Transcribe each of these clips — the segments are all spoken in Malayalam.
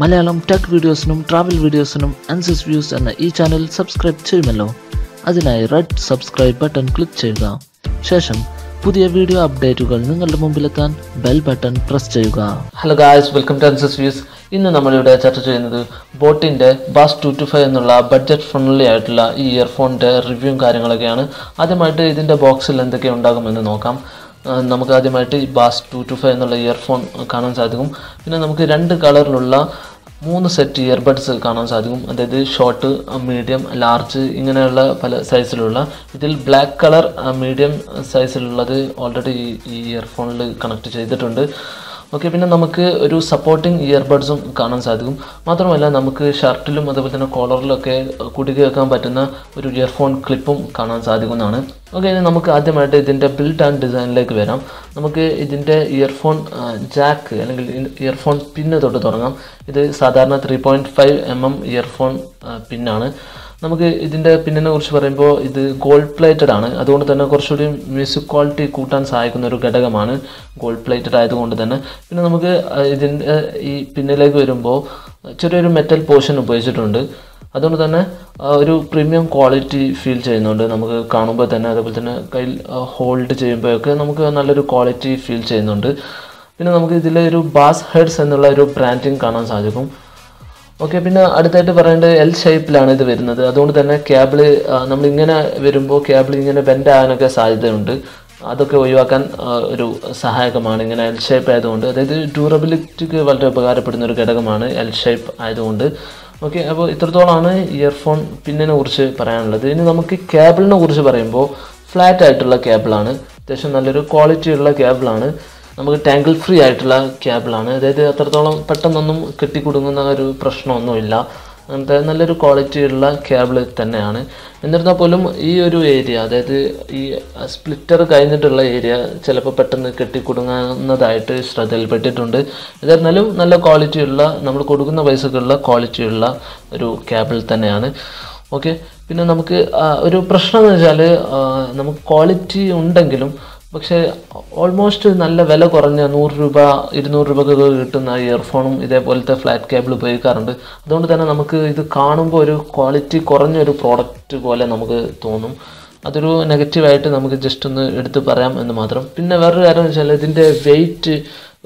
മലയാളം ടെക് വീഡിയോസിനും ട്രാവൽ വീഡിയോസിനും അൻസസ് വ്യൂസ് എന്ന ഈ ചാനൽ സബ്സ്ക്രൈബ് ചെയ്യുമല്ലോ. അതിനായി റെഡ് സബ്സ്ക്രൈബ് ബട്ടൺ ക്ലിക്ക് ചെയ്യുക. ശേഷം പുതിയ വീഡിയോ അപ്ഡേറ്റുകൾ നിങ്ങളുടെ മുമ്പിലെത്താൻ ബെൽ ബട്ടൺ പ്രസ് ചെയ്യുക. Hello guys welcome to Ansus views ഇന്ന് നമ്മളിവിടെ ചർച്ച ചെയ്യുന്നത് ബോട്ടിന്റെ ബാസ് ടു ടു ഫൈവ് എന്നുള്ള ബഡ്ജറ്റ് ഫ്രണ്ട്ലി ആയിട്ടുള്ള ഈ ഇയർഫോണിന്റെ റിവ്യൂവും കാര്യങ്ങളൊക്കെയാണ്. ആദ്യമായിട്ട് ഇതിന്റെ ബോക്സിൽ എന്തൊക്കെ ഉണ്ടാകുമെന്ന് നോക്കാം. നമുക്ക് ആദ്യമായിട്ട് ഈ ബാസ് ടു ടു ഫൈവ് എന്നുള്ള ഇയർഫോൺ കാണാൻ സാധിക്കും. പിന്നെ നമുക്ക് രണ്ട് കളറിലുള്ള മൂന്ന് സെറ്റ് ഇയർബഡ്സ് കാണാൻ സാധിക്കും. അതായത് ഷോർട്ട് മീഡിയം ലാർജ് ഇങ്ങനെയുള്ള പല സൈസിലുള്ള ഇതിൽ ബ്ലാക്ക് കളർ മീഡിയം സൈസിലുള്ളത് ഓൾറെഡി ഈ ഇയർഫോണിൽ കണക്ട് ചെയ്തിട്ടുണ്ട്. ഓക്കെ പിന്നെ നമുക്ക് ഒരു സപ്പോർട്ടിങ് ഇയർബഡ്സും കാണാൻ സാധിക്കും. മാത്രമല്ല നമുക്ക് ഷർട്ടിലും അതുപോലെ തന്നെ കോളറിലൊക്കെ കുടുക്കി വെക്കാൻ പറ്റുന്ന ഒരു ഇയർഫോൺ ക്ലിപ്പും കാണാൻ സാധിക്കുന്നതാണ്. ഓക്കെ ഇനി നമുക്ക് ആദ്യമായിട്ട് ഇതിന്റെ ബിൽഡ് ആൻഡ് ഡിസൈനിലേക്ക് വരാം. നമുക്ക് ഇതിന്റെ ഇയർഫോൺ ജാക്ക് അല്ലെങ്കിൽ ഇയർഫോൺ പിന്ന് തൊട്ട് തുടങ്ങാം. ഇത് സാധാരണ three point five M M earphone പിന്നാണ് നമുക്ക് ഇതിന്റെ പിന്നിനെ കുറിച്ച് പറയുമ്പോൾ ഇത് ഗോൾഡ് പ്ലേറ്റഡ് ആണ്. അതുകൊണ്ട് തന്നെ കുറച്ചുകൂടി മ്യൂസിക് ക്വാളിറ്റി കൂട്ടാൻ സഹായിക്കുന്ന ഒരു ഘടകമാണ് ഗോൾഡ് പ്ലേറ്റഡ് ആയതുകൊണ്ട് തന്നെ. പിന്നെ നമുക്ക് ഇതിന്റെ ഈ പിന്നിലേക്ക് വരുമ്പോൾ ചെറിയൊരു മെറ്റൽ പോർഷൻ ഉപയോഗിച്ചിട്ടുണ്ട്. അതുകൊണ്ട് തന്നെ ഒരു പ്രീമിയം ക്വാളിറ്റി ഫീൽ ചെയ്യുന്നുണ്ട്. നമുക്ക് കാണുമ്പോൾ തന്നെ അതേപോലെ തന്നെ കയ്യിൽ ഹോൾഡ് ചെയ്യുമ്പോഴൊക്കെ നമുക്ക് നല്ലൊരു ക്വാളിറ്റി ഫീൽ ചെയ്യുന്നുണ്ട്. പിന്നെ നമുക്ക് ഇതിലെ ഒരു ബാസ് ഹെഡ്സ് എന്നുള്ള ഒരു ബ്രാൻഡിങ് കാണാൻ സാധിക്കും. ഓക്കെ പിന്നെ അടുത്തായിട്ട് പറയേണ്ടത് എൽ ഷേപ്പിലാണ് ഇത് വരുന്നത്. അതുകൊണ്ട് തന്നെ ക്യാബിൾ നമ്മൾ ഇങ്ങനെ വരുമ്പോൾ ക്യാബിൾ ഇങ്ങനെ ബെൻഡ് ആകാനൊക്കെ സാധ്യതയുണ്ട്. അതൊക്കെ ഒഴിവാക്കാൻ ഒരു സഹായകമാണ് ഇങ്ങനെ എൽ ഷേപ്പ് ആയതുകൊണ്ട്. അതായത് ഡ്യൂറബിലിറ്റിക്ക് വളരെ ഉപകാരപ്പെടുന്ന ഒരു ഘടകമാണ് എൽ ഷേപ്പ് ആയതുകൊണ്ട്. ഓക്കെ അപ്പോൾ ഇത്രത്തോളമാണ് ഇയർഫോൺ പിന്നിനെ കുറിച്ച് പറയാനുള്ളത്. ഇനി നമുക്ക് കേബിളിനെ കുറിച്ച് പറയുമ്പോൾ ഫ്ലാറ്റ് ആയിട്ടുള്ള കേബിളാണ് അത്യാവശ്യം നല്ലൊരു ക്വാളിറ്റിയുള്ള കേബിളാണ് നമുക്ക് ടാങ്കിൾ ഫ്രീ ആയിട്ടുള്ള ക്യാബിളാണ് അതായത് അത്രത്തോളം പെട്ടെന്നൊന്നും കെട്ടിക്കുടുങ്ങുന്ന ഒരു പ്രശ്നമൊന്നുമില്ല. അങ്ങനത്തെ നല്ലൊരു ക്വാളിറ്റി ഉള്ള കേബിൾ തന്നെയാണ്. എന്നിരുന്നാൽ പോലും ഈ ഒരു ഏരിയ അതായത് ഈ സ്പ്ലിറ്റർ കഴിഞ്ഞിട്ടുള്ള ഏരിയ ചിലപ്പോൾ പെട്ടെന്ന് കെട്ടിക്കുടുങ്ങുന്നതായിട്ട് ശ്രദ്ധയിൽപ്പെട്ടിട്ടുണ്ട്. എന്നിരുന്നാലും നല്ല ക്വാളിറ്റിയുള്ള നമ്മൾ കൊടുക്കുന്ന പൈസക്കുള്ള ക്വാളിറ്റിയുള്ള ഒരു കേബിൾ തന്നെയാണ്. ഓക്കെ പിന്നെ നമുക്ക് ഒരു പ്രശ്നം എന്ന് വെച്ചാൽ നമുക്ക് ക്വാളിറ്റി ഉണ്ടെങ്കിലും പക്ഷേ ഓൾമോസ്റ്റ് നല്ല വില കുറഞ്ഞ നൂറ് രൂപ ഇരുന്നൂറ് രൂപക്കൊക്കെ കിട്ടുന്ന ഇയർഫോണും ഇതേപോലത്തെ ഫ്ലാറ്റ് കേബിൾ ഉപയോഗിക്കാറുണ്ട്. അതുകൊണ്ട് തന്നെ നമുക്ക് ഇത് കാണുമ്പോൾ ഒരു ക്വാളിറ്റി കുറഞ്ഞൊരു പ്രോഡക്റ്റ് പോലെ നമുക്ക് തോന്നും. അതൊരു നെഗറ്റീവായിട്ട് നമുക്ക് ജസ്റ്റ് ഒന്ന് എടുത്ത് പറയാം എന്ന് മാത്രം. പിന്നെ വേറൊരു കാര്യം വെച്ചാൽ ഇതിന്റെ വെയിറ്റ്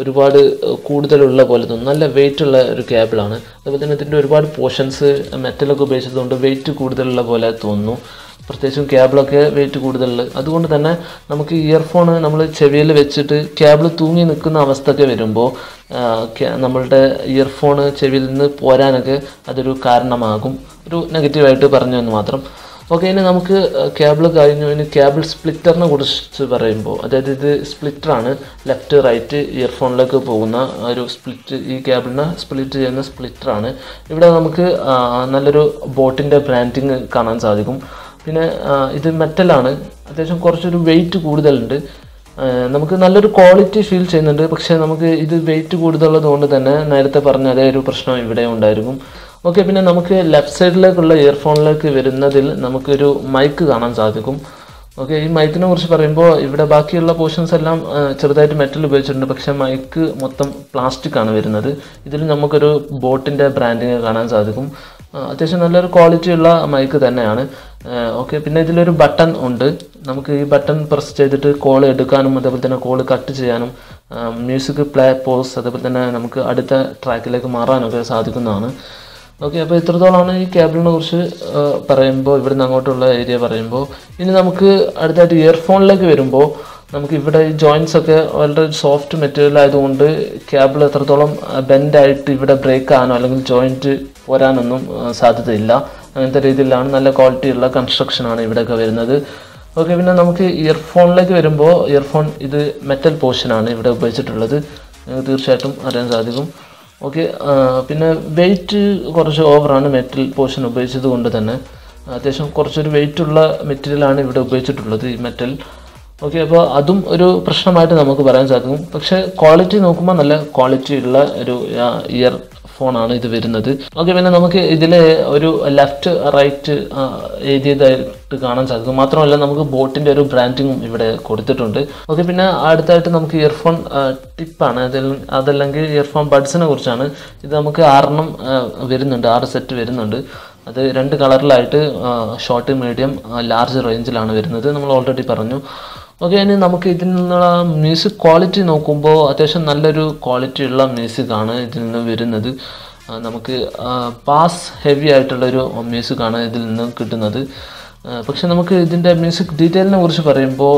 ഒരുപാട് കൂടുതലുള്ള പോലെ തോന്നും. നല്ല വെയിറ്റ് ഉള്ള ഒരു കേബിളാണ് അതുപോലെ തന്നെ ഇതിന്റെ ഒരുപാട് പോർഷൻസ് മെറ്റലൊക്കെ ഉപയോഗിച്ചതുകൊണ്ട് വെയിറ്റ് കൂടുതലുള്ള പോലെ തോന്നുന്നു. പ്രത്യേകിച്ചും കേബിളൊക്കെ വെയിറ്റ് കൂടുതലുള്ളത് അതുകൊണ്ട് തന്നെ നമുക്ക് ഇയർഫോൺ നമ്മൾ ചെവിയിൽ വെച്ചിട്ട് കേബിൾ തൂങ്ങി നിൽക്കുന്ന അവസ്ഥയൊക്കെ വരുമ്പോൾ നമ്മളുടെ ഇയർഫോൺ ചെവിയിൽ നിന്ന് പോരാനൊക്കെ അതൊരു കാരണമാകും. ഒരു നെഗറ്റീവായിട്ട് പറഞ്ഞു എന്ന് മാത്രം. ഓക്കെ ഇനി നമുക്ക് കേബിൾ കഴിഞ്ഞു. ഇനി കേബിൾ സ്പ്ലിറ്ററിനെ കുറിച്ച് പറയുമ്പോൾ അതായത് ഇത് സ്പ്ലിറ്ററാണ് ലെഫ്റ്റ് റൈറ്റ് ഇയർഫോണിലേക്ക് പോകുന്ന ഒരു സ്പ്ലിറ്റ് ഈ കേബിളിനെ സ്പ്ലിറ്റ് ചെയ്യുന്ന സ്പ്ലിറ്ററാണ് ഇവിടെ നമുക്ക് നല്ലൊരു ബോട്ടിന്റെ ബ്രാൻഡിങ് കാണാൻ സാധിക്കും. പിന്നെ ഇത് മെറ്റലാണ്. അത്യാവശ്യം കുറച്ചൊരു വെയിറ്റ് കൂടുതലുണ്ട്. നമുക്ക് നല്ലൊരു ക്വാളിറ്റി ഫീൽ ചെയ്യുന്നുണ്ട്. പക്ഷേ നമുക്ക് ഇത് വെയിറ്റ് കൂടുതലുള്ളത് കൊണ്ട് തന്നെ നേരത്തെ പറഞ്ഞ അതേ ഒരു പ്രശ്നം ഇവിടെ ഉണ്ടായിരിക്കും. ഓക്കെ പിന്നെ നമുക്ക് ലെഫ്റ്റ് സൈഡിലേക്കുള്ള ഇയർഫോണിലേക്ക് വരുന്നതിൽ നമുക്കൊരു മൈക്ക് കാണാൻ സാധിക്കും. ഓക്കെ ഈ മൈക്കിനെ കുറിച്ച് പറയുമ്പോൾ ഇവിടെ ബാക്കിയുള്ള പോർഷൻസ് എല്ലാം ചെറുതായിട്ട് മെറ്റൽ ഉപയോഗിച്ചിട്ടുണ്ട്. പക്ഷേ മൈക്ക് മൊത്തം പ്ലാസ്റ്റിക് ആണ് വരുന്നത്. ഇതിൽ നമുക്കൊരു ബോട്ടിന്റെ ബ്രാൻഡിങ് കാണാൻ സാധിക്കും. അത്യാവശ്യം നല്ലൊരു ക്വാളിറ്റി ഉള്ള മൈക്ക് തന്നെയാണ്. ഓക്കെ പിന്നെ ഇതിലൊരു ബട്ടൺ ഉണ്ട്. നമുക്ക് ഈ ബട്ടൺ പ്രസ് ചെയ്തിട്ട് കോൾ എടുക്കാനും അതേപോലെ തന്നെ കോൾ കട്ട് ചെയ്യാനും മ്യൂസിക് പ്ലേ പോസ് അതേപോലെ തന്നെ നമുക്ക് അടുത്ത ട്രാക്കിലേക്ക് മാറാനൊക്കെ സാധിക്കുന്നതാണ്. ഓക്കെ അപ്പോൾ ഇത്രത്തോളമാണ് ഈ കേബിളിനെ കുറിച്ച് പറയുമ്പോൾ ഇവിടുന്ന് അങ്ങോട്ടുള്ള ഏരിയ പറയുമ്പോൾ. ഇനി നമുക്ക് അടുത്തായിട്ട് ഇയർഫോണിലേക്ക് വരുമ്പോൾ നമുക്ക് ഇവിടെ ജോയിൻസ് ഒക്കെ വളരെ സോഫ്റ്റ് മെറ്റീരിയൽ ആയതുകൊണ്ട് ക്യാബിൾ എത്രത്തോളം ബെൻഡായിട്ട് ഇവിടെ ബ്രേക്ക് ആകാനോ അല്ലെങ്കിൽ ജോയിന്റ് പോരാനൊന്നും സാധ്യതയില്ല. അങ്ങനത്തെ രീതിയിലാണ് നല്ല ക്വാളിറ്റിയുള്ള കൺസ്ട്രക്ഷനാണ് ഇവിടെയൊക്കെ വരുന്നത്. ഓക്കെ പിന്നെ നമുക്ക് ഇയർഫോണിലേക്ക് വരുമ്പോൾ ഇയർഫോൺ ഇത് മെറ്റൽ പോർഷനാണ് ഇവിടെ ഉപയോഗിച്ചിട്ടുള്ളത്. നിങ്ങൾക്ക് തീർച്ചയായിട്ടും അറിയാൻ സാധിക്കും. ഓക്കെ പിന്നെ വെയിറ്റ് കുറച്ച് ഓവറാണ് മെറ്റൽ പോർഷൻ ഉപയോഗിച്ചത് കൊണ്ട് തന്നെ. അത്യാവശ്യം കുറച്ചൊരു വെയിറ്റുള്ള മെറ്റീരിയലാണ് ഇവിടെ ഉപയോഗിച്ചിട്ടുള്ളത് ഈ മെറ്റൽ ഓക്കെ അപ്പോൾ അതും ഒരു പ്രശ്നമായിട്ട് നമുക്ക് പറയാൻ സാധിക്കും. പക്ഷേ ക്വാളിറ്റി നോക്കുമ്പോൾ നല്ല ക്വാളിറ്റി ഉള്ള ഒരു ഇയർ ഫോണാണ് ഇത് വരുന്നത്. ഓക്കെ പിന്നെ നമുക്ക് ഇതിൽ ഒരു ലെഫ്റ്റ് റൈറ്റ് എഴുതിയതായിട്ട് കാണാൻ സാധിക്കും. മാത്രമല്ല നമുക്ക് ബോട്ടിന്റെ ഒരു ബ്രാൻഡിങ്ങും ഇവിടെ കൊടുത്തിട്ടുണ്ട്. ഓക്കെ പിന്നെ അടുത്തായിട്ട് നമുക്ക് ഇയർഫോൺ ടിപ്പാണ് അതിൽ അതല്ലെങ്കിൽ ഇയർഫോൺ ബഡ്സിനെ കുറിച്ചാണ്. ഇത് നമുക്ക് ആറെണ്ണം വരുന്നുണ്ട്. ആറ് സെറ്റ് വരുന്നുണ്ട്. അത് രണ്ട് കളറിലായിട്ട് ഷോർട്ട് മീഡിയം ലാർജ് റേഞ്ചിലാണ് വരുന്നത്. നമ്മൾ ഓൾറെഡി പറഞ്ഞു. ഓക്കെ ഇനി നമുക്ക് ഇതിൽ നിന്നുള്ള മ്യൂസിക് ക്വാളിറ്റി നോക്കുമ്പോൾ അത്യാവശ്യം നല്ലൊരു ക്വാളിറ്റി ഉള്ള മ്യൂസിക് ആണ് ഇതിൽ നിന്ന് വരുന്നത്. നമുക്ക് പാസ് ഹെവി ആയിട്ടുള്ളൊരു മ്യൂസിക് ആണ് ഇതിൽ നിന്ന് കിട്ടുന്നത്. പക്ഷെ നമുക്ക് ഇതിന്റെ മ്യൂസിക് ഡീറ്റെയിലിനെ കുറിച്ച് പറയുമ്പോൾ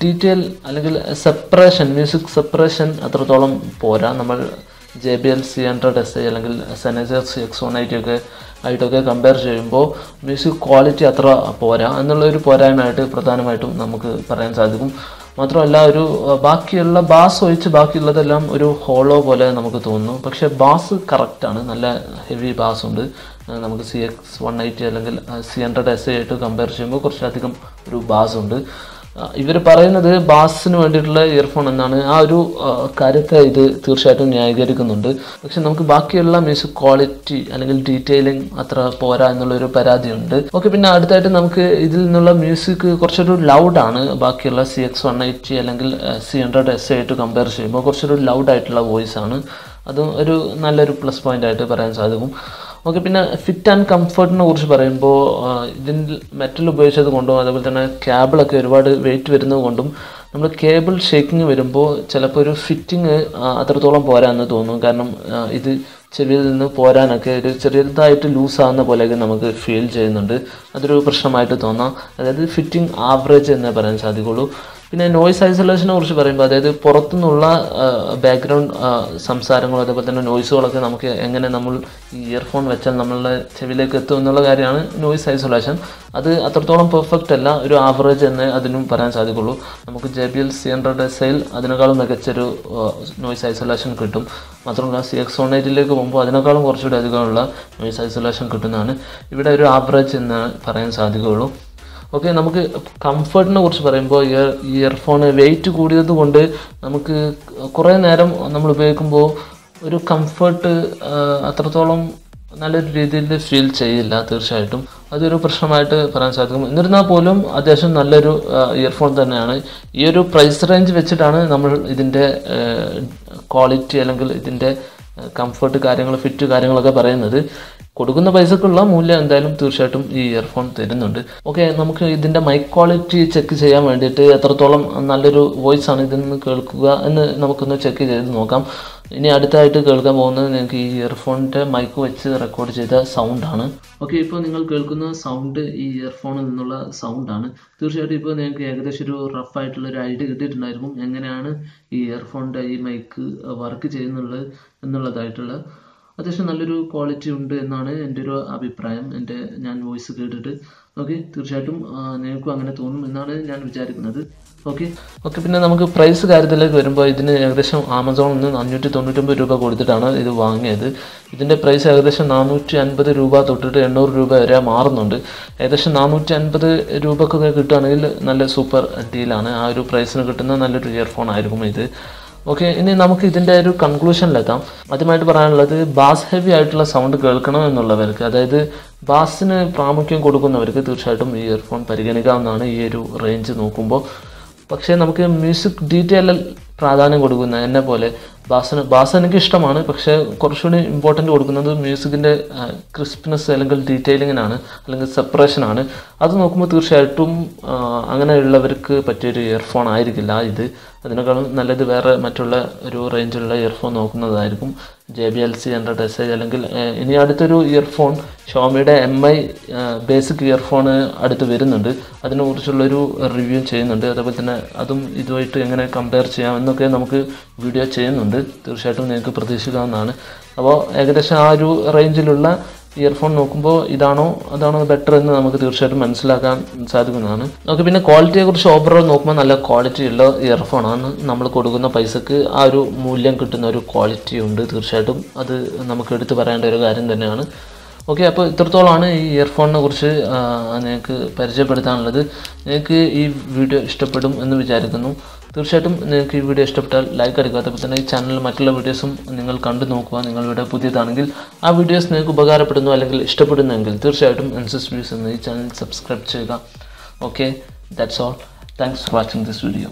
ഡീറ്റെയിൽ അല്ലെങ്കിൽ സെപ്പറേഷൻ മ്യൂസിക് സെപ്പറേഷൻ അത്രത്തോളം പോരാ. നമ്മൾ J B L C hundred S I അല്ലെങ്കിൽ Sennheiser C X one eighty ഒക്കെ ആയിട്ടൊക്കെ കമ്പയർ ചെയ്യുമ്പോൾ മ്യൂസിക് ക്വാളിറ്റി അത്ര പോരാ എന്നുള്ളൊരു പോരായ്മയായിട്ട് പ്രധാനമായിട്ടും നമുക്ക് പറയാൻ സാധിക്കും. മാത്രമല്ല ഒരു ബാക്കിയുള്ള ബാസ് ഒഴിച്ച് ബാക്കിയുള്ളതെല്ലാം ഒരു ഹോളോ പോലെ നമുക്ക് തോന്നുന്നു. പക്ഷേ ബാസ് കറക്റ്റാണ് നല്ല ഹെവി ബാസ് ഉണ്ട്. നമുക്ക് സി എക്സ് വൺ എയ്റ്റി അല്ലെങ്കിൽ സി ഹൺഡ്രഡ് എസ് ഐ ആയിട്ട് കമ്പയർ ചെയ്യുമ്പോൾ കുറച്ചധികം ഒരു ബാസ് ഉണ്ട്. ഇവർ പറയുന്നത് ബാസിന് വേണ്ടിയിട്ടുള്ള ഇയർഫോൺ എന്നാണ്. ആ ഒരു കാര്യത്തെ ഇത് തീർച്ചയായിട്ടും ന്യായീകരിക്കുന്നുണ്ട്. പക്ഷെ നമുക്ക് ബാക്കിയുള്ള മ്യൂസിക് ക്വാളിറ്റി അല്ലെങ്കിൽ ഡീറ്റെയിലിംഗ് അത്ര പോരാ എന്നുള്ളൊരു പരാതിയുണ്ട്. ഓക്കെ പിന്നെ അടുത്തായിട്ട് നമുക്ക് ഇതിൽ നിന്നുള്ള മ്യൂസിക് കുറച്ചൊരു ലൗഡാണ് ബാക്കിയുള്ള സി എക്സ് വൺ എയ്റ്റി അല്ലെങ്കിൽ സി ഹൺഡ്രഡ് എസ് ആയിട്ട് കമ്പയർ ചെയ്യുമ്പോൾ കുറച്ചൊരു ലൗഡ് ആയിട്ടുള്ള വോയിസ് ആണ്. അതും ഒരു നല്ലൊരു പ്ലസ് പോയിന്റ് ആയിട്ട് പറയാൻ സാധിക്കും. ഓക്കെ പിന്നെ ഫിറ്റ് ആൻഡ് കംഫർട്ടിനെ കുറിച്ച് പറയുമ്പോൾ ഇതിൽ മെറ്റൽ ഉപയോഗിച്ചത് കൊണ്ടും അതേപോലെ തന്നെ കേബിളൊക്കെ ഒരുപാട് വെയിറ്റ് വരുന്നത് കൊണ്ടും നമ്മൾ കേബിൾ ഷേക്കിങ് വരുമ്പോൾ ചിലപ്പോൾ ഒരു ഫിറ്റിങ് അത്രത്തോളം പോരാന്ന് തോന്നും. കാരണം ഇത് ചെവിയിൽ നിന്ന് പോരാനൊക്കെ ഒരു ചെറിയതായിട്ട് ലൂസാകുന്ന പോലെയൊക്കെ നമുക്ക് ഫീൽ ചെയ്യുന്നുണ്ട്. അതൊരു പ്രശ്നമായിട്ട് തോന്നാം. അതായത് ഫിറ്റിംഗ് ആവറേജ് എന്നേ പറയാൻ സാധിക്കുള്ളൂ. പിന്നെ നോയ്സ് ഐസൊലേഷനെ കുറിച്ച് പറയുമ്പോൾ അതായത് പുറത്തുനിന്നുള്ള ബാക്ക്ഗ്രൗണ്ട് സംസാരങ്ങളോ അതേപോലെ തന്നെ നോയ്സുകളൊക്കെ നമുക്ക് എങ്ങനെ നമ്മൾ ഈ ഇയർഫോൺ വെച്ചാൽ നമ്മളുടെ ചെവിയിലേക്ക് എത്തും എന്നുള്ള കാര്യമാണ് നോയ്സ് ഐസൊലേഷൻ അത് അത്രത്തോളം പെർഫെക്റ്റ് അല്ല. ഒരു ആവറേജ് എന്ന് അതിനും പറയാൻ സാധിക്കുള്ളൂ. നമുക്ക് J B L C hundred S ഐയിൽ അതിനേക്കാളും മികച്ചൊരു നോയ്സ് ഐസൊലേഷൻ കിട്ടും. മാത്രമല്ല സി എക്സ് വൺ എയ്റ്റിലേക്ക് പോകുമ്പോൾ അതിനേക്കാളും കുറച്ചുകൂടി അധികമുള്ള നോയ്സ് ഐസൊലേഷൻ കിട്ടുന്നതാണ്. ഇവിടെ ഒരു ആവറേജ് എന്ന് പറയാൻ സാധിക്കുകയുള്ളൂ ഓക്കെ നമുക്ക് കംഫർട്ടിനെ കുറിച്ച് പറയുമ്പോൾ ഇയർ ഇയർഫോൺ വെയിറ്റ് കൂടിയത് കൊണ്ട് നമുക്ക് കുറേ നേരം നമ്മൾ ഉപയോഗിക്കുമ്പോൾ ഒരു കംഫർട്ട് അത്രത്തോളം നല്ലൊരു രീതിയിൽ ഫീൽ ചെയ്യില്ല തീർച്ചയായിട്ടും. അതൊരു പ്രശ്നമായിട്ട് പറയാൻ സാധിക്കും. എന്നിരുന്നാൽ പോലും അത്യാവശ്യം നല്ലൊരു ഇയർഫോൺ തന്നെയാണ്. ഈ ഒരു പ്രൈസ് റേഞ്ച് വെച്ചിട്ടാണ് നമ്മൾ ഇതിന്റെ ക്വാളിറ്റി അല്ലെങ്കിൽ ഇതിന്റെ കംഫർട്ട് കാര്യങ്ങൾ ഫിറ്റ് കാര്യങ്ങളൊക്കെ പറയുന്നത്. കൊടുക്കുന്ന പൈസക്കുള്ള മൂല്യം എന്തായാലും തീർച്ചയായിട്ടും ഈ ഇയർഫോൺ തരുന്നുണ്ട്. ഓക്കെ നമുക്ക് ഇതിന്റെ മൈക്ക് ക്വാളിറ്റി ചെക്ക് ചെയ്യാൻ വേണ്ടിയിട്ട് എത്രത്തോളം നല്ലൊരു വോയിസ് ആണ് ഇതിൽ നിന്ന് കേൾക്കുക എന്ന് നമുക്കൊന്ന് ചെക്ക് ചെയ്ത് നോക്കാം. ഇനി അടുത്തായിട്ട് കേൾക്കാൻ പോകുന്നത് നിങ്ങൾക്ക് ഈ ഇയർഫോണിന്റെ മൈക്ക് വെച്ച് റെക്കോർഡ് ചെയ്ത സൗണ്ടാണ് ഓക്കെ ഇപ്പോൾ നിങ്ങൾ കേൾക്കുന്ന സൗണ്ട് ഈ ഇയർഫോണിൽ നിന്നുള്ള സൗണ്ടാണ് തീർച്ചയായിട്ടും ഇപ്പോൾ നിങ്ങൾക്ക് ഏകദേശം ഒരു റഫ് ആയിട്ടുള്ള ഒരു ഐഡിയ കിട്ടിയിട്ടുണ്ടായിരിക്കും എങ്ങനെയാണ് ഈ ഇയർഫോണിന്റെ ഈ മൈക്ക് വർക്ക് ചെയ്യുന്നുള്ളത് എന്നുള്ളതായിട്ടുള്ള അത്യാവശ്യം നല്ലൊരു ക്വാളിറ്റി ഉണ്ട് എന്നാണ് എന്റെ ഒരു അഭിപ്രായം. എന്റെ ഞാൻ വോയിസ് കേട്ടിട്ട്. ഓക്കെ തീർച്ചയായിട്ടും നിങ്ങൾക്കും അങ്ങനെ തോന്നും എന്നാണ് ഞാൻ വിചാരിക്കുന്നത്. ഓക്കെ ഓക്കെ പിന്നെ നമുക്ക് പ്രൈസ് കാര്യത്തിലേക്ക് വരുമ്പോൾ ഇതിന് ഏകദേശം ആമസോണിൽ നിന്ന് അഞ്ഞൂറ്റി തൊണ്ണൂറ്റൊമ്പത് രൂപ കൊടുത്തിട്ടാണ് ഇത് വാങ്ങിയത്. ഇതിന്റെ പ്രൈസ് ഏകദേശം നാനൂറ്റി അൻപത് രൂപ തൊട്ടിട്ട് എണ്ണൂറ് രൂപ വരെ മാറുന്നുണ്ട്. ഏകദേശം നാനൂറ്റി അൻപത് രൂപക്കൊക്കെ കിട്ടുകയാണെങ്കിൽ നല്ല സൂപ്പർ ഡീലാണ് ആ ഒരു പ്രൈസിന് കിട്ടുന്ന നല്ലൊരു ഇയർഫോൺ ആയിരിക്കും ഇത്. ഓക്കെ ഇനി നമുക്ക് ഇതിന്റെ ഒരു കൺക്ലൂഷനിലെത്താം ആദ്യമായിട്ട് പറയാനുള്ളത് ബാസ് ഹെവി ആയിട്ടുള്ള സൗണ്ട് കേൾക്കണം എന്നുള്ളവർക്ക് അതായത് ബാസിന് പ്രാമുഖ്യം കൊടുക്കുന്നവർക്ക് തീർച്ചയായിട്ടും ഈ ഇയർഫോൺ പരിഗണിക്കാവുന്നതാണ് ഈ ഒരു റേഞ്ച് നോക്കുമ്പോൾ. പക്ഷേ നമുക്ക് മ്യൂസിക് ഡീറ്റെയിൽ പ്രാധാന്യം കൊടുക്കുന്ന എന്നെ പോലെ ബാസിന് ബാസ് എനിക്ക് ഇഷ്ടമാണ് പക്ഷേ കുറച്ചുകൂടി ഇമ്പോർട്ടന്റ് കൊടുക്കുന്നത് മ്യൂസിക്കിന്റെ ക്രിസ്പ്നെസ് അല്ലെങ്കിൽ ഡീറ്റെയിലിങ്ങിനാണ് അല്ലെങ്കിൽ സെപ്പറേഷനാണ് അത് നോക്കുമ്പോൾ തീർച്ചയായിട്ടും അങ്ങനെയുള്ളവർക്ക് പറ്റിയൊരു ഇയർഫോൺ ആയിരിക്കില്ല ഇത്. അതിനേക്കാളും നല്ലത് വേറെ മറ്റുള്ള ഒരു റേഞ്ചിലുള്ള earphone നോക്കുന്നതായിരിക്കും. J B L C hundred S I അല്ലെങ്കിൽ ഇനി അടുത്തൊരു ഇയർഫോൺ ഷോമിയുടെ എം ഐ ബേസിക് ഇയർഫോൺ അടുത്ത് വരുന്നുണ്ട്. അതിനെക്കുറിച്ചുള്ളൊരു റിവ്യൂ ചെയ്യുന്നുണ്ട്. അതേപോലെ തന്നെ അതും ഇതുമായിട്ട് എങ്ങനെ കമ്പയർ ചെയ്യാം എന്നൊക്കെ നമുക്ക് വീഡിയോ ചെയ്യുന്നുണ്ട്. തീർച്ചയായിട്ടും നിങ്ങൾക്ക് പ്രതീക്ഷിക്കാവുന്നതാണ്. അപ്പോൾ ഏകദേശം ആ ഒരു റേഞ്ചിലുള്ള ഇയർഫോൺ നോക്കുമ്പോൾ ഇതാണോ അതാണോ ബെറ്റർ എന്ന് നമുക്ക് തീർച്ചയായിട്ടും മനസ്സിലാക്കാൻ സാധിക്കുന്നതാണ്. നമുക്ക് പിന്നെ ക്വാളിറ്റിയെ കുറിച്ച് ഓവറോൾ നോക്കുമ്പോൾ നല്ല ക്വാളിറ്റി ഉള്ള ഇയർഫോൺ ആണ്. നമ്മൾ കൊടുക്കുന്ന പൈസക്ക് ആ ഒരു മൂല്യം കിട്ടുന്ന ഒരു ക്വാളിറ്റി ഉണ്ട്. തീർച്ചയായിട്ടും അത് നമുക്ക് എടുത്തു പറയേണ്ട ഒരു കാര്യം തന്നെയാണ്. ഓക്കെ അപ്പോൾ ഇത്രത്തോളമാണ് ഈ ഇയർഫോണിനെ കുറിച്ച് നിങ്ങൾക്ക് പരിചയപ്പെടുത്താനുള്ളത്. നിങ്ങൾക്ക് ഈ വീഡിയോ ഇഷ്ടപ്പെടും എന്ന് വിചാരിക്കുന്നു. തീർച്ചയായിട്ടും നിങ്ങൾക്ക് ഈ വീഡിയോ ഇഷ്ടപ്പെട്ടാൽ ലൈക്ക് അടിക്കുക. അതുപോലെ തന്നെ ഈ ചാനലിൽ മറ്റുള്ള വീഡിയോസും നിങ്ങൾ കണ്ടു നോക്കുക. നിങ്ങളിവിടെ പുതിയതാണെങ്കിൽ ആ വീഡിയോസ് നിങ്ങൾക്ക് ഉപകാരപ്പെടുന്നു അല്ലെങ്കിൽ ഇഷ്ടപ്പെടുന്നെങ്കിൽ തീർച്ചയായിട്ടും എൻസസ് വ്യൂസ് എന്ന ഈ ചാനൽ സബ്സ്ക്രൈബ് ചെയ്യുക. Okay that's all thanks for watching this video